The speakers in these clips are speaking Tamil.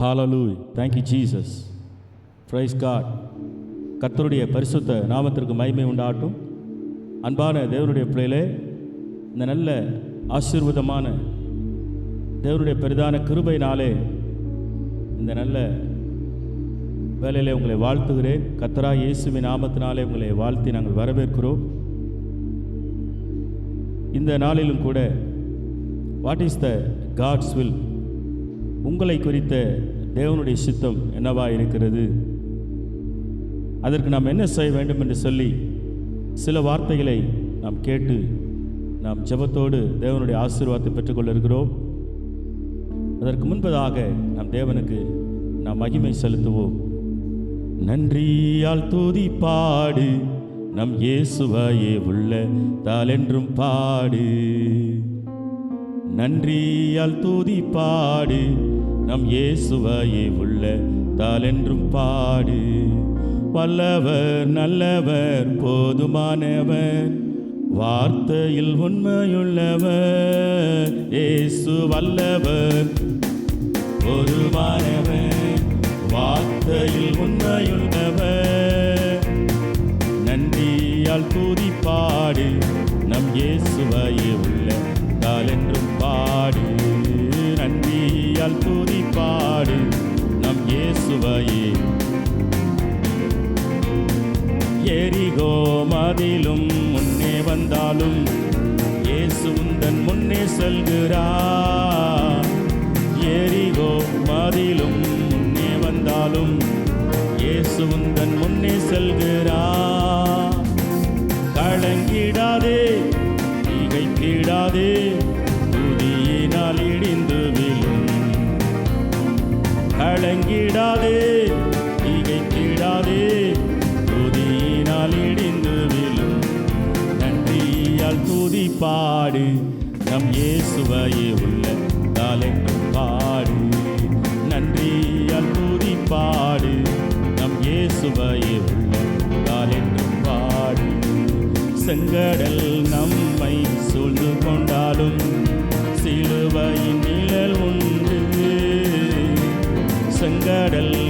Hallelujah thank you Jesus praise God கர்த்தருடைய பரிசுத்த நாமத்திற்கு மகிமை உண்டாட்டும் அன்பான தேவனுடைய பிள்ளையிலே இந்த நல்ல ஆசீர்வாதமான தேவனுடைய பெரிதான கிருபையினாலே இந்த நல்ல வேலையிலே உங்களை வாழ்த்துகிறேன். கத்தரா இயேசுவின் நாமத்தினாலே உங்களை வாழ்த்தி நாங்கள் வரவேற்கிறோம். இந்த நாளிலும் கூட what is the God's will உங்களை குறித்த தேவனுடைய சித்தம் என்னவா இருக்கிறது? அதற்கு நாம் என்ன செய்ய வேண்டும் என்று சொல்லி சில வார்த்தைகளை நாம் கேட்டு நாம் ஜெபத்தோடு தேவனுடைய ஆசீர்வாதத்தை பெற்றுக்கொள்ள இருக்கிறோம். அதற்கு முன்பதாக நாம் தேவனுக்கு நாம் மகிமை செலுத்துவோம். நன்றியால் தூதி பாடு நம் இயேசுவாயே உள்ள தாளென்றும் பாடு. நன்றியால் தூதி பாடு நம் இயேசுவையே உள்ள தாளென்றும் பாடு. வல்லவர் நல்லவர் போதுமானவர். வார்த்தையில் உண்மையுள்ளவர். இயேசு வல்லவர் போதுமானவர். வார்த்தையில் உண்மையுள்ளவர். நன்றியால் தூதி பாடு நம் இயேசுவையே உள்ள செல்கிறார். எரிகோ மதிலும் முன்னே வந்தாலும் இயேசு உந்தன் முன்னே செல்கிறார். கலங்கிடாதே திகைத்திடாதே துதியினால் இடிந்து விழும். கலங்கிடாதே திகைத்திடாதே துதியினால் இடிந்து விழும். நன்றியால் துதி பாடு நம் இயேசுவையே உள்ள தாளென்றும் பாடு. நன்றியால் துதி பாடு நம் இயேசுவையே உள்ள தாளென்றும் பாடு. செங்கடல் நம்மை சூழ்ந்து கொண்டாலும் சிலுவையின் நிழல் உண்டு. செங்கடல்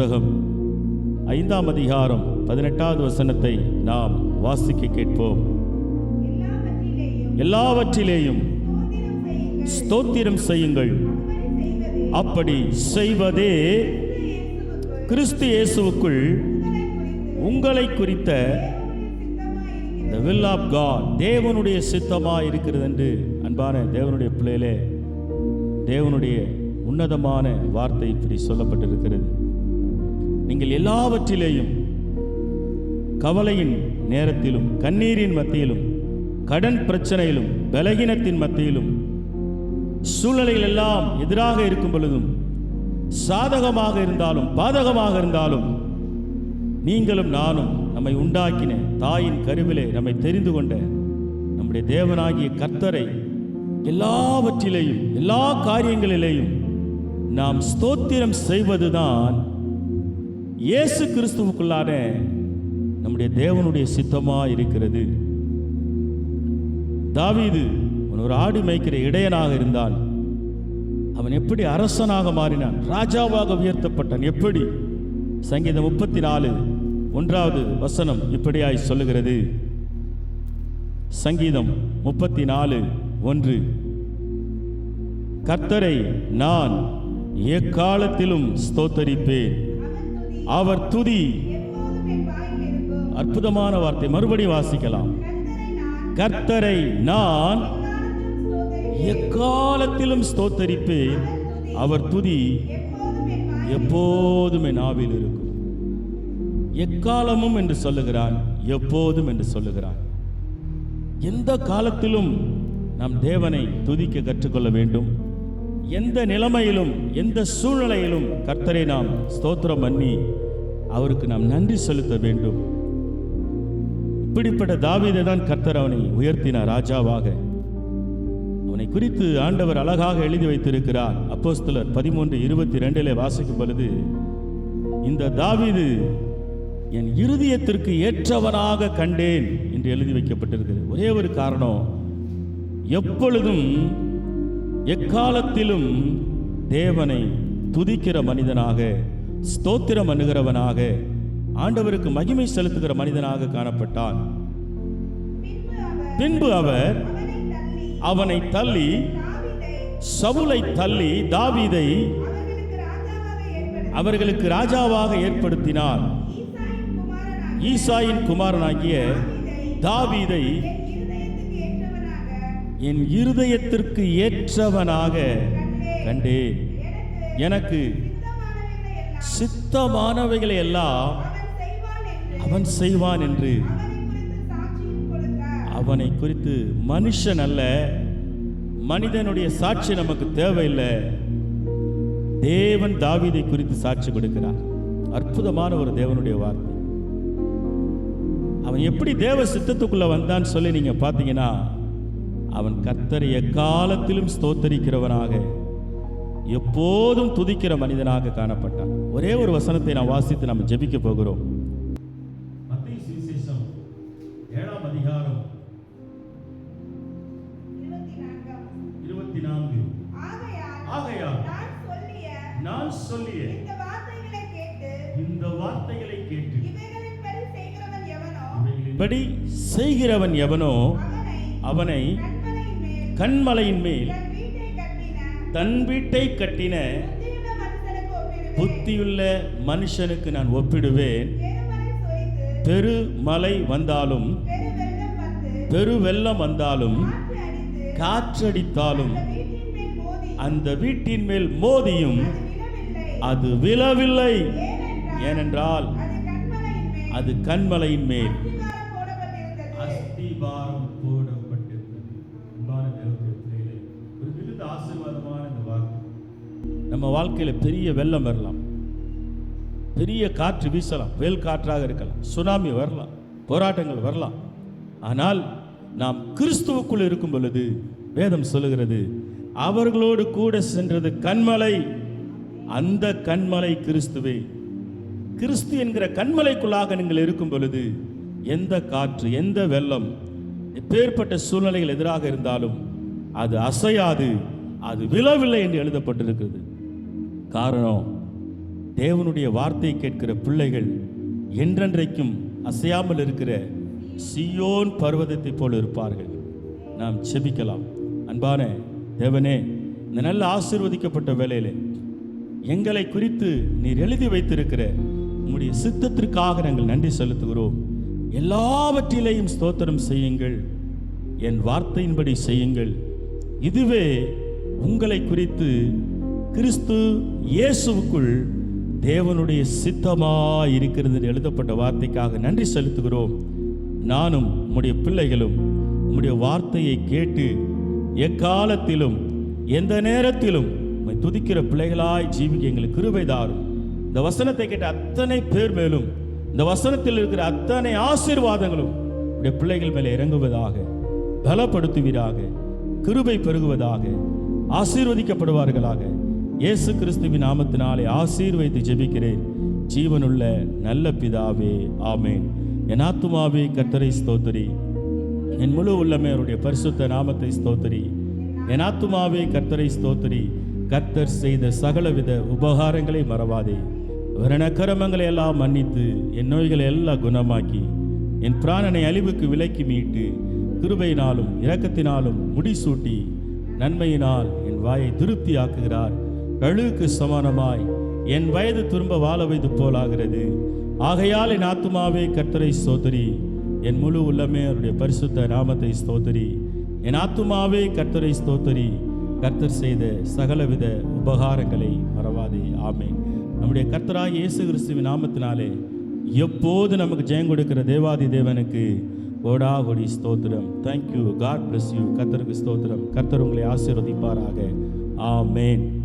புத்தகம் ஐந்தாம் அதிகாரம் பதினெட்டாவது வசனத்தை நாம் வாசிக்க கேட்போம். எல்லாவற்றிலேயும் ஸ்தோத்திரம் செய்யுங்கள். அப்படி செய்வதே கிறிஸ்து இயேசுவுக்குள் உங்களை குறித்த the will of தேவனுடைய சித்தமாக இருக்கிறது என்று அன்பான தேவனுடைய பிள்ளையிலே தேவனுடைய உன்னதமான வார்த்தை இப்படி சொல்லப்பட்டிருக்கிறது. நீங்கள் எல்லாவற்றிலேயும் கவலையின் நேரத்திலும் கண்ணீரின் மத்தியிலும் கடன் பிரச்சனையிலும் பலகீனத்தின் மத்தியிலும் சூழ்நிலைகள் எல்லாம் எதிராக இருக்கும் பொழுதும் சாதகமாக இருந்தாலும் பாதகமாக இருந்தாலும் நீங்களும் நானும் நம்மை உண்டாக்கின தாயின் கருவிலே நம்மை தெரிந்து கொண்ட நம்முடைய தேவனாகிய கர்த்தரை எல்லாவற்றிலேயும் எல்லா காரியங்களிலேயும் நாம் ஸ்தோத்திரம் செய்வதுதான் இயேசு கிறிஸ்துவுக்குள்ளான நம்முடைய தேவனுடைய சித்தமாக இருக்கிறது. தாவீது அவன் ஒரு ஆடு மேய்க்கிற இடையனாக இருந்தான். அவன் எப்படி அரசனாக மாறினான்? ராஜாவாக உயர்த்தப்பட்டான். எப்படி? சங்கீதம் முப்பத்தி நாலு ஒன்றாவது வசனம் இப்படியாய் சொல்லுகிறது. சங்கீதம் முப்பத்தி நாலு ஒன்று. கர்த்தரை நான் எக்காலத்திலும் ஸ்தோத்தரிப்பேன். அவர் துதி. அற்புதமான வார்த்தை. மறுபடி வாசிக்கலாம். கர்த்தரை நான் எக்காலத்திலும் ஸ்தோத்தரிப்பேன். அவர் துதி எப்போதும் என் ஆவில் இருக்கும். எக்காலமும் என்று சொல்லுகிறான். எப்போதும் என்று சொல்லுகிறான். எந்த காலத்திலும் நாம் தேவனை துதிக்க கற்றுக்கொள்ள வேண்டும். எந்த நிலைமையிலும் எந்த சூழ்நிலையிலும் கர்த்தரை நாம் ஸ்தோத்திரம் பண்ணி அவருக்கு நாம் நன்றி செலுத்த வேண்டும். இப்படிப்பட்ட தாவீதை தான் கர்த்தர் அவனை உயர்த்தினார் ராஜாவாக. அவனை குறித்து ஆண்டவர் அழகாக எழுதி வைத்திருக்கிறார். அப்போஸ்தலர் பதிமூன்று இருபத்தி ரெண்டிலே வாசிக்கும் பொழுது இந்த தாவீது என் இருதயத்திற்கு ஏற்றவனாக கண்டேன் என்று எழுதி வைக்கப்பட்டிருக்கிறது. ஒரே ஒரு காரணம் எப்பொழுதும் எக்காலத்திலும் தேவனை துதிக்கிற மனிதனாக ஸ்தோத்திரம் அணுகிறவனாக ஆண்டவருக்கு மகிமை செலுத்துகிற மனிதனாக காணப்பட்டான். பின்பு அவர் அவனை தள்ளி சவுலை தள்ளி தாவீதை அவர்களுக்கு ராஜாவாக ஏற்படுத்தினார். ஈசாயின் குமாரனாகிய தாவீதை என் இருதயத்திற்கு ஏற்றவனாக கண்டேன். எனக்கு சித்தமானவைகளை எல்லாம் அவன் செய்வான் என்று அவனை குறித்து மனுஷன் அல்ல மனிதனுடைய சாட்சி நமக்கு தேவையில்லை. தேவன் தாவீதை குறித்து சாட்சி கொடுக்கிறார். அற்புதமான ஒரு தேவனுடைய வார்த்தை. அவன் எப்படி தேவ சித்தத்துக்குள்ள வந்தான்னு சொல்லி நீங்க பார்த்தீங்கன்னா அவன் கர்த்தரை எக்காலத்திலும் ஸ்தோத்தரிக்கிறவனாக எப்போதும் துதிக்கிற மனிதனாக காணப்பட்டான். ஒரே ஒரு வசனத்தை நான் வாசித்து நம்ம ஜெபிக்க போகிறோம். ஏழாம் அதிகாரம் இருபத்தி நான்கு. ஆகையால் நான் சொல்லிய இந்த வார்த்தைகளை கேட்டு செய்கிறவன் எவனோ? அவனை கண்மலையின் மேல் தன் வீட்டை கட்டின. புத்தியுள்ள மனுஷனுக்கு நான் ஒப்பிடுவேன். பெருமலை வந்தாலும் பெரு வெள்ளம் வந்தாலும் காற்றடித்தாலும் அந்த வீட்டின் மேல் மோதியும் அது விழவில்லை. ஏனென்றால் அது கண்மலையின் மேல். அஸ்திபாரம் போடப்பட்டிருந்தது. மிகுந்த ஆசீர்வாதமான இந்த வார்த்தை நம்ம வாழ்க்கையில் பெரிய வெள்ளம் வரலாம். பெரிய காற்று வீசலாம். வேல் காற்றாக இருக்கலாம். சுனாமி வரலாம். போராட்டங்கள் வரலாம். ஆனால் நாம் கிறிஸ்துவுக்குள் இருக்கும் பொழுது வேதம் சொல்லுகிறது அவர்களோடு கூட சென்றது கண்மலை அந்த கண்மலை கிறிஸ்துவே கிறிஸ்து என்கிற கண்மலைக்குள்ளாக நீங்கள் இருக்கும் பொழுது எந்த காற்று எந்த வெள்ளம் எப்பேற்பட்ட சூழ்நிலைகள் எதிராக இருந்தாலும் அது அசையாது அது விழவில்லை என்று எழுதப்பட்டிருக்கிறது. காரணம் தேவனுடைய வார்த்தை கேட்கிற பிள்ளைகள் என்றென்றைக்கும் அசையாமல் இருக்கிற சியோன் பர்வதத்தைப் போல் இருப்பார்கள். நாம் செபிக்கலாம். அன்பான தேவனே இந்த நல்ல ஆசிர்வதிக்கப்பட்ட வேலையில் எங்களை குறித்து நீர் எழுதி வைத்திருக்கிற உங்களுடைய சித்தத்திற்காக நாங்கள் நன்றி செலுத்துகிறோம். எல்லாவற்றிலேயும் ஸ்தோத்திரம் செய்யுங்கள். என் வார்த்தையின்படி செய்யுங்கள். இதுவே உங்களை குறித்து கிறிஸ்து இயேசுவுக்குள் தேவனுடைய சித்தமாக இருக்கிறது என்று எழுதப்பட்ட வார்த்தைக்காக நன்றி செலுத்துகிறோம். நானும் உம்முடைய பிள்ளைகளும் உம்முடைய வார்த்தையை கேட்டு எக்காலத்திலும் எந்த நேரத்திலும் உம்மை துதிக்கிற பிள்ளைகளாய் ஜீவிக்க எங்களுக்கு கிருபை தாரும். இந்த வசனத்தை கேட்ட அத்தனை பேர் மேலும் இந்த வசனத்தில் இருக்கிற அத்தனை ஆசீர்வாதங்களும் உடைய பிள்ளைகள் மேலே இறங்குவதாக பலப்படுத்துவீராக. கிருபை பெருகுவதாக ஆசீர்வதிக்கப்படுவார்களாக. இயேசு கிறிஸ்துவின் நாமத்தினாலே ஆசீர்வைத்து ஜெபிக்கிறேன். ஜீவனுள்ள நல்ல பிதாவே ஆமேன். என் ஆத்துமாவே கர்த்தரை ஸ்தோத்திரி. என் முழு உள்ளமே அவருடைய பரிசுத்த நாமத்தை ஸ்தோத்திரி. என் ஆத்துமாவே கர்த்தரை ஸ்தோத்திரி. கர்த்தர் செய்த சகலவித உபகாரங்களை மறவாதே. வரண கரமங்களை எல்லாம் மன்னித்து என் நோய்களை எல்லாம் குணமாக்கி என் பிராணனை அழிவுக்கு விலக்கி மீட்டு கிருபையினாலும் இரக்கத்தினாலும் முடிசூட்டி நன்மையினால் என் வாயை திருப்தியாக்குகிறார். கழுவுக்கு சமானமாய் என் வயது திரும்ப வாழ வைத்து போலாகிறது. ஆகையால் என் ஆத்மாவே கர்த்தரை சோதரி என் முழு உள்ளமே அவருடைய பரிசுத்த நாமத்தை ஸ்தோத்திரி. என் ஆத்துமாவே கர்த்தரை ஸ்தோத்தரி. கர்த்தர் செய்த சகலவித உபகாரங்களை மறவாதே. ஆமே நம்முடைய கர்த்தராக இயேசு கிறிஸ்துவின் நாமத்தினாலே எப்போது நமக்கு ஜெயம் கொடுக்கிற தேவாதி தேவனுக்கு கோடா கொடி ஸ்தோத்திரம். தேங்க்யூ காட் பிளஸ் யூ கர்த்தருக்கு ஸ்தோத்திரம். கர்த்தர் உங்களை ஆசீர்வதிப்பாராக. ஆமென்